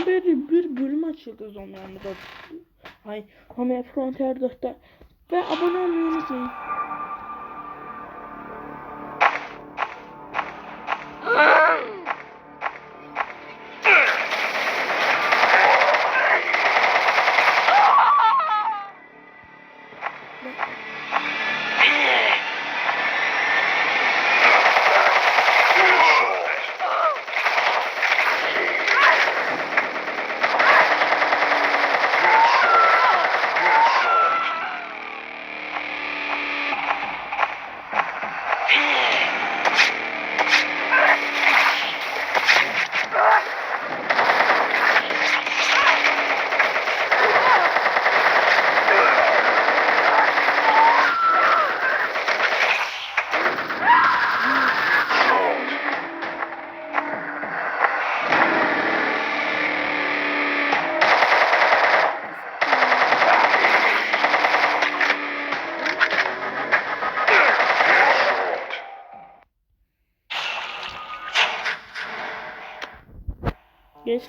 Dünden beri bir bölüm açıldı Zombie'de. Ay, Home Frontier 4'te. Ve abone olmayı unutmayın. Geç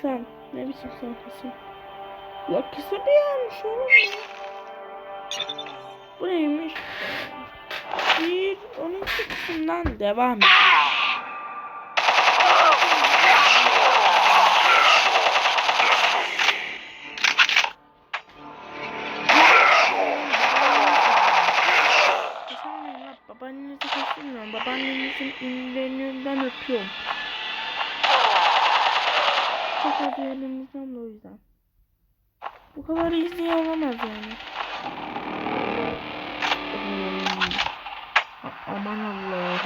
lan. Ne biçim son kısım. Ya kısa bir yermiş oğlum. Bu neymiş? Bir 12 kısımdan devam ediyor. Acı elimizden de o yüzden. Bu kadar easy olamaz yani. Hmm. Aman Allah.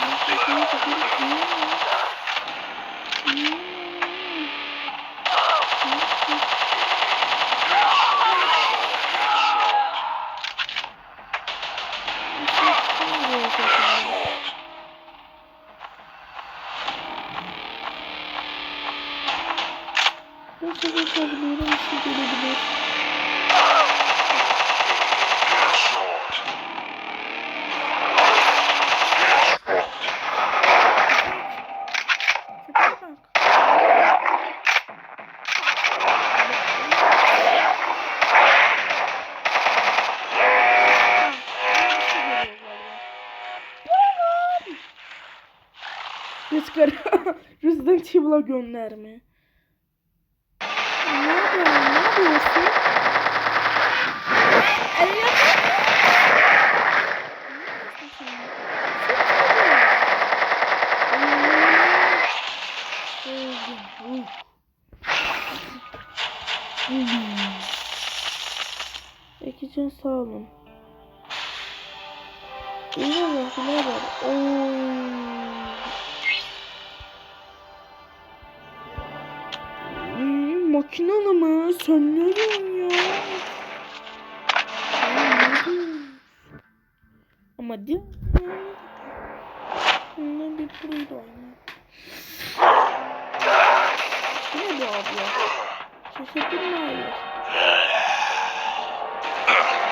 Nasıl geçebilirim? Bir şey gelebilir. Rüzgar Resident Evil'a gönderme. Ne yapıyorsun? Ne yapıyorsun? Ekicin sağ olun. Ne var? Oo. Hmm, makinalı mı? Sen ne ya? Ne? Ama değil Bundan bir burayı da oynayayım. Ne bu abla? Şaşırdın mı hayır?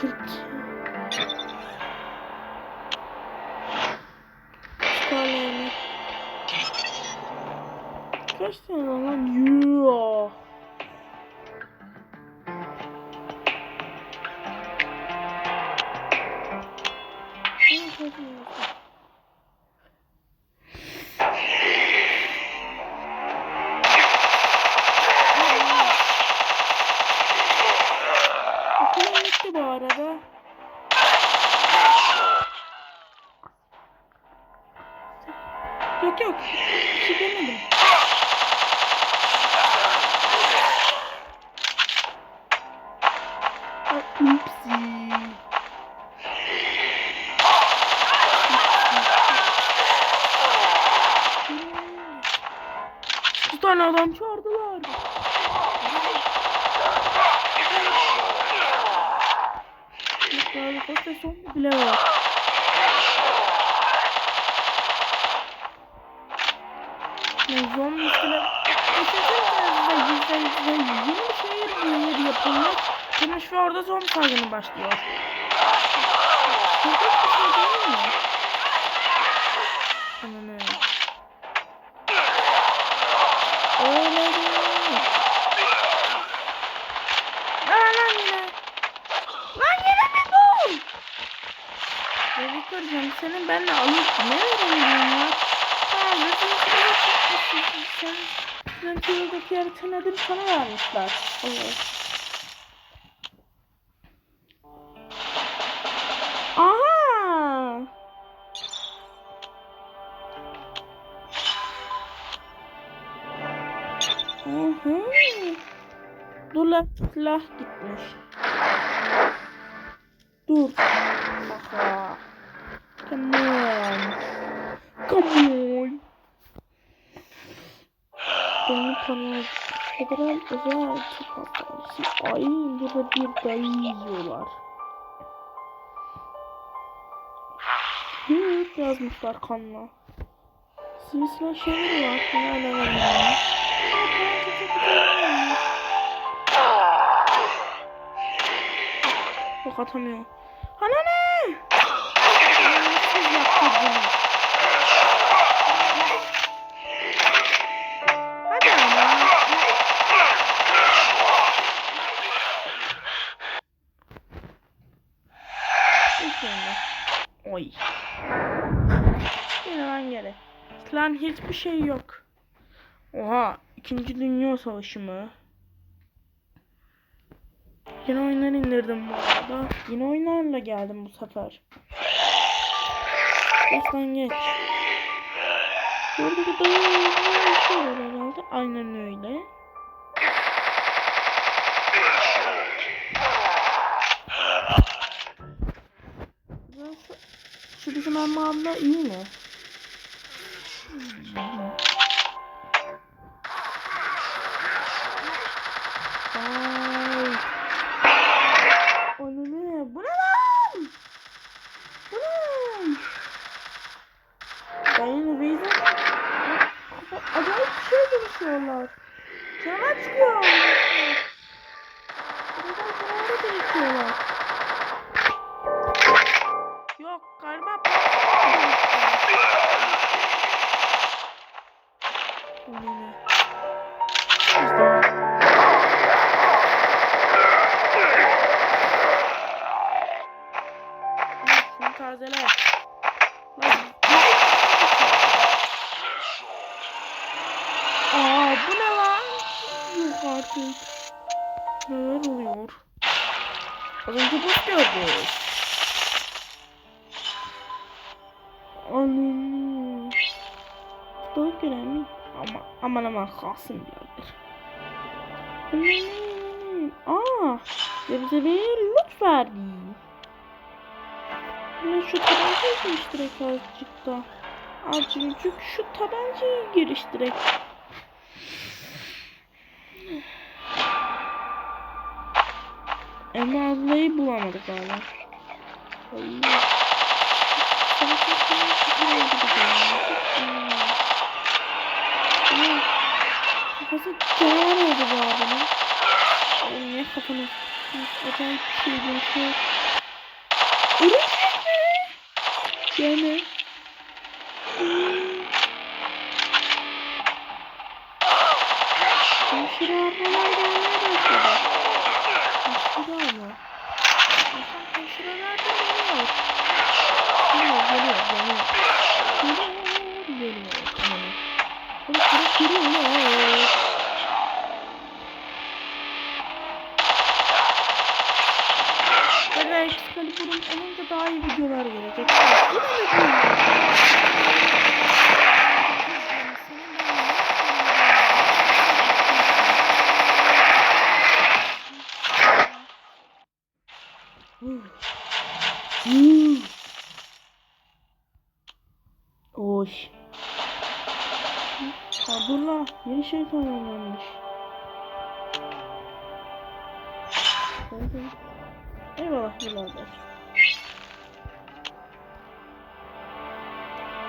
Kırk. Scarlet'e. Kaç tane adam çağırdılar. Hoşça son bile var. Ne zombi üstüne... Düşünsene yüzde yüzde yeni bir şehir büyüleri yapılmış. Tırmış ve orada zombi salgını başlıyor. Korkunç bir şey değil mi? Aman öyle. Öyle değil. Lan lan yine. Lan yine mi bu? Beni kıracağım. Senin benimle alıp ne vereyim ya? Sen Twitter yaratın adını sana vermişler. Allah. Aha! Hı hı. Dur silah gitmiş. On. Benim kanal Federal Özel Hastanesi. Ay burada bir dayı yiyorlar. Büyük yazmışlar kanla. Sivisler şeyleri var. Ne ne. Yok atamıyor. Ana ne? Siz. Hadi ama. Oy. Yine ben geri. Lan hiçbir şey yok. Oha. İkinci Dünya Savaşı mı? Yeni oyunlar indirdim bu arada. Yeni oyunlarla geldim bu sefer. Baştan geç. Buradaki dayı şeyler herhalde. Aynen öyle. Şu bizim Emma abla iyi mi? Galiba tazele. Aa bu ne lan? Yok artık. Neler oluyor? Az önce bot gördük. Anam. Daha görelim. Ama aman aman kalsın birader. Hmm. Aa, bize bir loot verdi. Ben şu tabancayı geliştirek azıcık da. Azıcık şu tabancayı geliştirek. Emre ablayı bulamadık hala. Ay. Sana çok iyi bir şey oldu bu da. Çok iyi. Ama Kafası canavar oldu bu adamın. Ne kafanı. Acayip bir şey dönüşüyor. Örümcek mi? Gene. Hemşire ablalar gelmeye başladı. Hemşire abla. Aslında hemşireler de geliyor. Bilmiyorum Excalibur'um olunca daha iyi videolar gelecek. Oş. Abdullah yeni şey tamamlanmış. Eyvallah birader.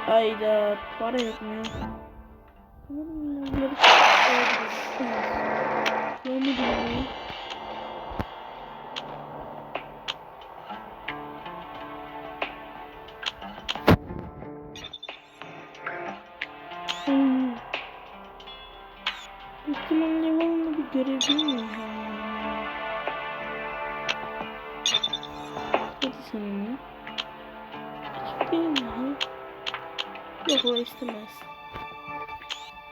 Ayda para yok mu? Sanırım ya, yarı Görmedim ya. Hmm. Üstümün levelini bir. Açık değil mi? Ha? Yok o istemez.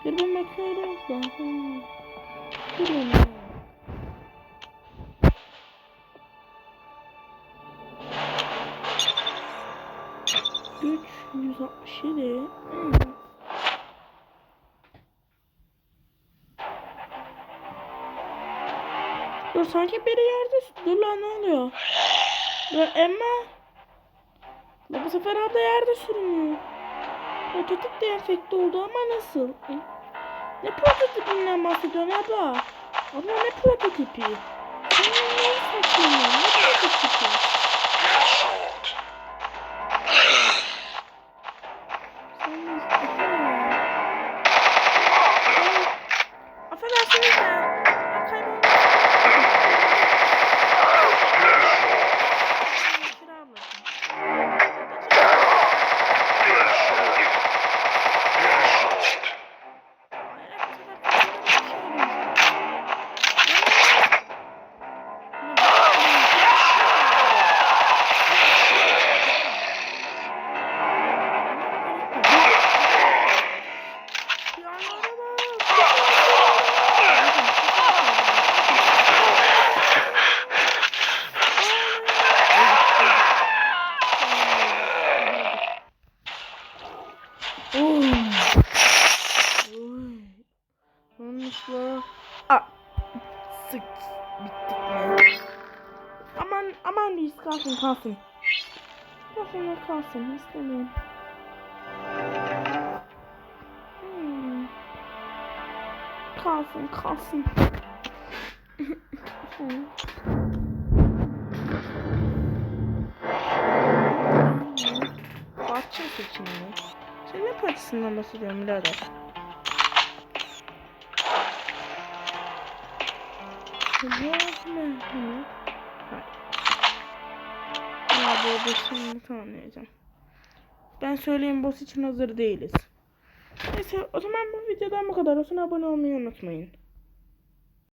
Bakıyorum da. Hmm. Dur onu. Güç 167. Hmm. Dur sanki biri yerde. Dur lan ne oluyor? Dur Emma. La bu sefer abla yerde sürünüyor. Prototip de enfekte oldu ama nasıl? Hı? Ne prototipinden bahsediyorsun abla? Abla ne prototipi? Senin neyi saçmalıyorsun? Ne prototipi? Oy. Oy. Yanlışla. Aa. Sık. Bittik mi? Aman aman reis kalsın kalsın. Kalsın kalsın istemiyorum. Hmm. Kalsın kalsın. Bahçe seçimi. Sen ne partisinden bahsediyorsun birader? Ya bu boss'unu tamamlayacağım. Ben söyleyeyim boss için hazır değiliz. Neyse o zaman bu videodan bu kadar olsun. Abone olmayı unutmayın.